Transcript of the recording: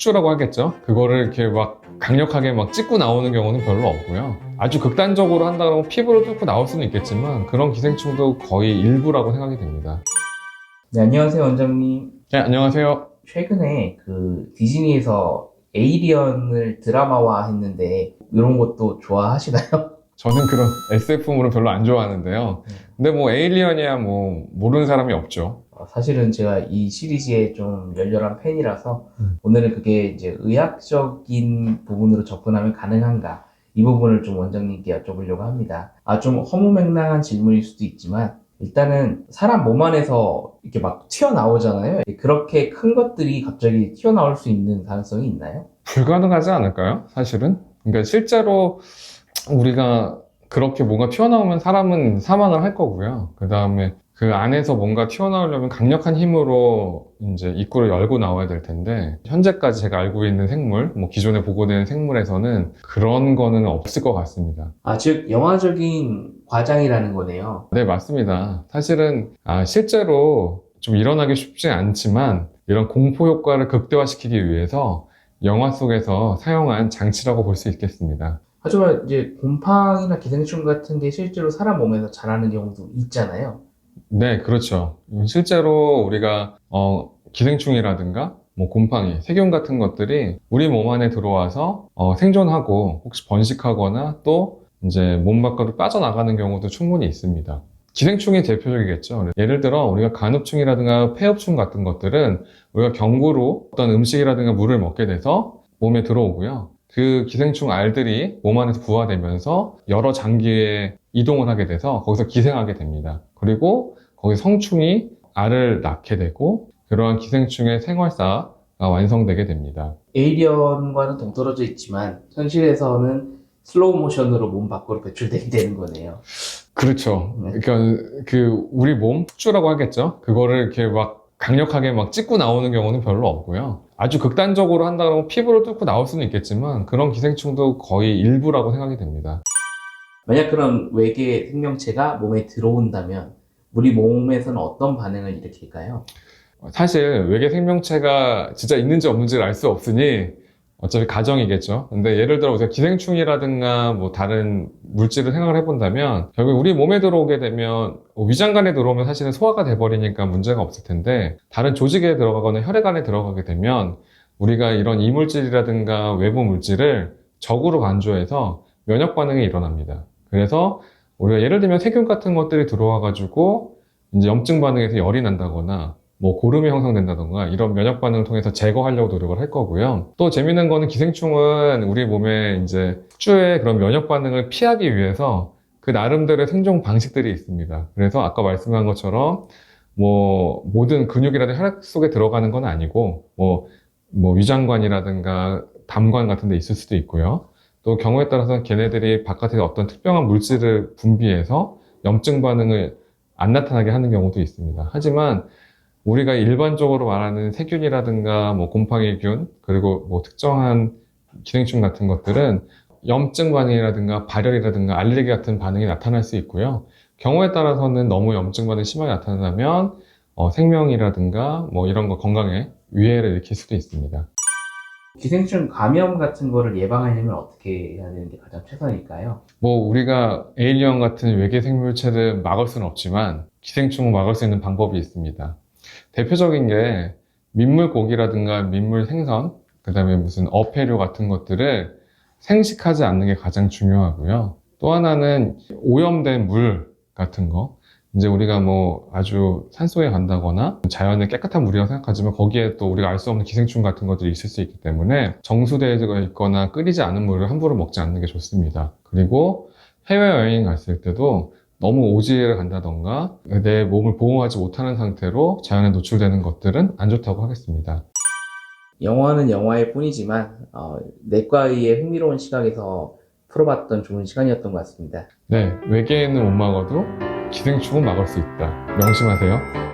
숙주라고 하겠죠. 그거를 이렇게 막 강력하게 막 찍고 나오는 경우는 별로 없고요. 아주 극단적으로 한다고 피부로 뚫고 나올 수는 있겠지만 그런 기생충도 거의 일부라고 생각이 됩니다. 네, 안녕하세요, 원장님. 네, 안녕하세요. 최근에 그 디즈니에서 에이리언을 드라마화 했는데 이런 것도 좋아하시나요? 저는 그런 SF물은 별로 안 좋아하는데요. 근데 뭐 에일리언이야 뭐 모르는 사람이 없죠. 어, 사실은 제가 이 시리즈의 좀 열렬한 팬이라서 음. 오늘은 그게 이제 의학적인 부분으로 접근하면 가능한가 이 부분을 좀 원장님께 여쭤보려고 합니다. 아, 좀 허무맹랑한 질문일 수도 있지만 일단은 사람 몸 안에서 이렇게 막 튀어나오잖아요. 그렇게 큰 것들이 갑자기 튀어나올 수 있는 가능성이 있나요? 불가능하지 않을까요? 사실은. 그러니까 실제로 우리가 그렇게 뭔가 튀어나오면 사람은 사망을 할 거고요. 그 다음에 그 안에서 뭔가 튀어나오려면 강력한 힘으로 이제 입구를 열고 나와야 될 텐데, 현재까지 제가 알고 있는 생물, 뭐 기존에 보고된 생물에서는 그런 거는 없을 것 같습니다. 아, 즉 영화적인 과장이라는 거네요. 네, 맞습니다. 사실은, 아, 실제로 좀 일어나기 쉽지 않지만, 이런 공포 효과를 극대화시키기 위해서 영화 속에서 사용한 장치라고 볼 수 있겠습니다. 하지만 이제 곰팡이나 기생충 같은 게 실제로 사람 몸에서 자라는 경우도 있잖아요. 네, 그렇죠. 실제로 우리가 어, 기생충이라든가 뭐 곰팡이, 세균 같은 것들이 우리 몸 안에 들어와서 어, 생존하고 혹시 번식하거나 또 이제 몸 밖으로 빠져나가는 경우도 충분히 있습니다. 기생충이 대표적이겠죠. 예를 들어 우리가 간흡충이라든가 폐흡충 같은 것들은 우리가 경구로 어떤 음식이라든가 물을 먹게 돼서 몸에 들어오고요. 그 기생충 알들이 몸 안에서 부화되면서 여러 장기에 이동을 하게 돼서 거기서 기생하게 됩니다. 그리고 거기 성충이 알을 낳게 되고 그러한 기생충의 생활사가 완성되게 됩니다. 에이리언과는 동떨어져 있지만 현실에서는 슬로우 모션으로 몸 밖으로 배출되게 되는 거네요. 그렇죠. 네. 그러니까 그 우리 몸 숙주라고 하겠죠. 그거를 이렇게 막 강력하게 막 찍고 나오는 경우는 별로 없고요. 아주 극단적으로 한다고 피부로 뚫고 나올 수는 있겠지만 그런 기생충도 거의 일부라고 생각이 됩니다. 만약 그런 외계 생명체가 몸에 들어온다면 우리 몸에서는 어떤 반응을 일으킬까요? 사실 외계 생명체가 진짜 있는지 없는지를 알 수 없으니 어차피 가정이겠죠. 근데 예를 들어 우리가 기생충이라든가 뭐 다른 물질을 생각을 해본다면 결국 우리 몸에 들어오게 되면 뭐 위장관에 들어오면 사실은 소화가 돼버리니까 문제가 없을 텐데 다른 조직에 들어가거나 혈액안에 들어가게 되면 우리가 이런 이물질이라든가 외부 물질을 적으로 간주해서 면역 반응이 일어납니다. 그래서 우리가 예를 들면 세균 같은 것들이 들어와 가지고 이제 염증 반응에서 열이 난다거나 뭐 고름이 형성된다던가 이런 면역 반응을 통해서 제거하려고 노력을 할 거고요. 또 재밌는 거는 기생충은 우리 몸에 이제 숙주의 그런 면역 반응을 피하기 위해서 그 나름대로의 생존 방식들이 있습니다. 그래서 아까 말씀한 것처럼 뭐 모든 근육이라든 혈액 속에 들어가는 건 아니고 뭐, 뭐 위장관이라든가 담관 같은 데 있을 수도 있고요. 또 경우에 따라서는 걔네들이 바깥에서 어떤 특별한 물질을 분비해서 염증 반응을 안 나타나게 하는 경우도 있습니다. 하지만 우리가 일반적으로 말하는 세균이라든가 뭐 곰팡이균 그리고 뭐 특정한 기생충 같은 것들은 염증 반응이라든가 발열이라든가 알레르기 같은 반응이 나타날 수 있고요. 경우에 따라서는 너무 염증 반응이 심하게 나타나면 어, 생명이라든가 뭐 이런 거 건강에 위해를 일으킬 수도 있습니다. 기생충 감염 같은 거를 예방하려면 어떻게 해야 되는 게 가장 최선일까요? 뭐 우리가 에일리언 같은 외계 생물체를 막을 수는 없지만 기생충을 막을 수 있는 방법이 있습니다. 대표적인 게 민물 고기라든가 민물 생선, 그 다음에 무슨 어패류 같은 것들을 생식하지 않는 게 가장 중요하고요. 또 하나는 오염된 물 같은 거. 이제 우리가 뭐 아주 산속에 간다거나 자연의 깨끗한 물이라고 생각하지만 거기에 또 우리가 알 수 없는 기생충 같은 것들이 있을 수 있기 때문에 정수되어 있거나 끓이지 않은 물을 함부로 먹지 않는 게 좋습니다. 그리고 해외여행 갔을 때도 너무 오지를 간다던가 내 몸을 보호하지 못하는 상태로 자연에 노출되는 것들은 안 좋다고 하겠습니다. 영화는 영화일 뿐이지만 어, 내과의의 흥미로운 시각에서 풀어봤던 좋은 시간이었던 것 같습니다. 네, 외계인은 못 막아도 기생충은 막을 수 있다. 명심하세요.